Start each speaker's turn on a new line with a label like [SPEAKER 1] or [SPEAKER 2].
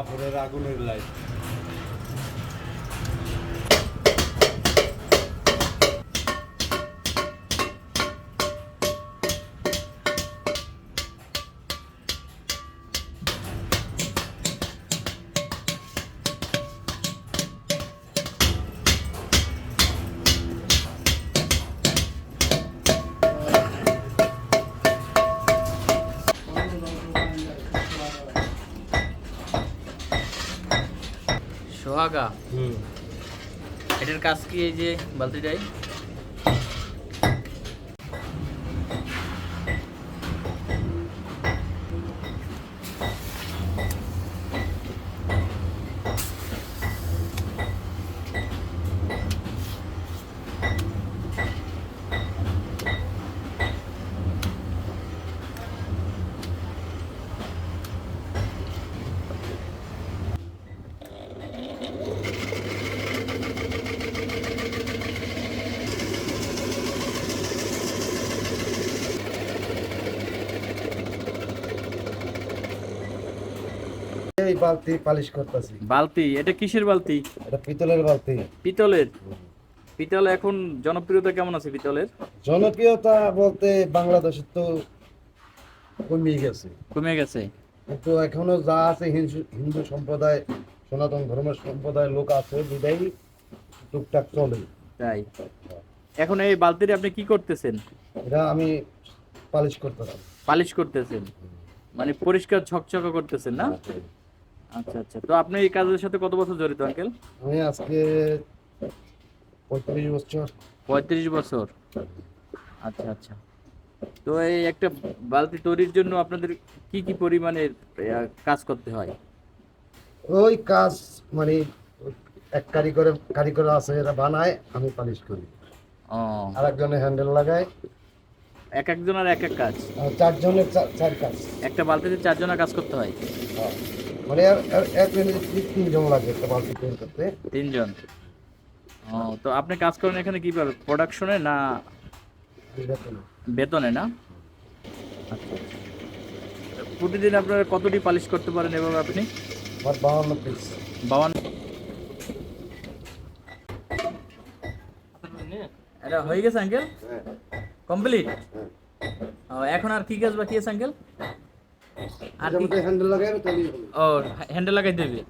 [SPEAKER 1] আপনার আগুনের লাইট
[SPEAKER 2] সোহাগা।
[SPEAKER 1] হুম।
[SPEAKER 2] এটার কাজ কি এই যে বালতিটাই
[SPEAKER 3] এই বালতি পালিশ করতেছি।
[SPEAKER 2] বালতি? এটা কিসের বালতি?
[SPEAKER 3] এটা পিতলের বালতি।
[SPEAKER 2] পিতলের? পিতল এখন জনপ্রিয়তা কেমন আছে পিতলের?
[SPEAKER 3] জনপ্রিয়তা বলতে বাংলাদেশে তো কমে গেছে।
[SPEAKER 2] কমে গেছে।
[SPEAKER 3] কিন্তু এখনও যা আছে হিন্দু হিন্দু সম্প্রদায় সনাতন ধর্মের সম্প্রদায়ের লোক আছে বিদায় টুকটাক চলে।
[SPEAKER 2] তাই। এখন এই বালতিটা আপনি কি করতেছেন?
[SPEAKER 3] এটা আমি পালিশ করতেছি
[SPEAKER 2] পালিশ করতেছেন। মানে পরিষ্কার ঝকঝকে করতেছেন না? আচ্ছা আচ্ছা। তো আপনি এই কাজের সাথে কত বছর জড়িত আঙ্কেল?
[SPEAKER 3] আমি আজকে পঁয়ত্রিশ বছর।
[SPEAKER 2] পঁয়ত্রিশ বছর। আচ্ছা আচ্ছা। তো এই একটা বালতি তৈরির জন্য আপনাদের কি কি পরিমাণে কাজ করতে হয়?
[SPEAKER 3] ওই কাজ মানে এক কারিগরে কারিগর আছে এরা বানায় আমি পালিশ করি।
[SPEAKER 2] ও।
[SPEAKER 3] আর একজনে হ্যান্ডেল লাগায়।
[SPEAKER 2] এক একজনের এক এক কাজ?
[SPEAKER 3] চারজনের চার কাজ।
[SPEAKER 2] একটা বালতিতে চারজনের কাজ করতে হয়?
[SPEAKER 3] হ্যাঁ। মানে এক মিনিট তিনজন লাগে একটা বালতি তৈরি করতে।
[SPEAKER 2] তিনজন? ও তো আপনি কাজ করেন এখানে কীভাবে প্রোডাকশনে না বেতনে। না। প্রতিদিন আপনারা কতটি পালিশ করতে পারেন এভাবে আপনি?
[SPEAKER 3] আমার বাউন্ন পিস
[SPEAKER 2] বাবান এটা হয়ে গেছে আঙ্কেল কমপ্লিট এখন আর কি কাজ বাকি আছে আঙ্কেল আর
[SPEAKER 3] হ্যান্ডেল লাগাই
[SPEAKER 2] ও হ্যান্ডেল লাগাই দেবে।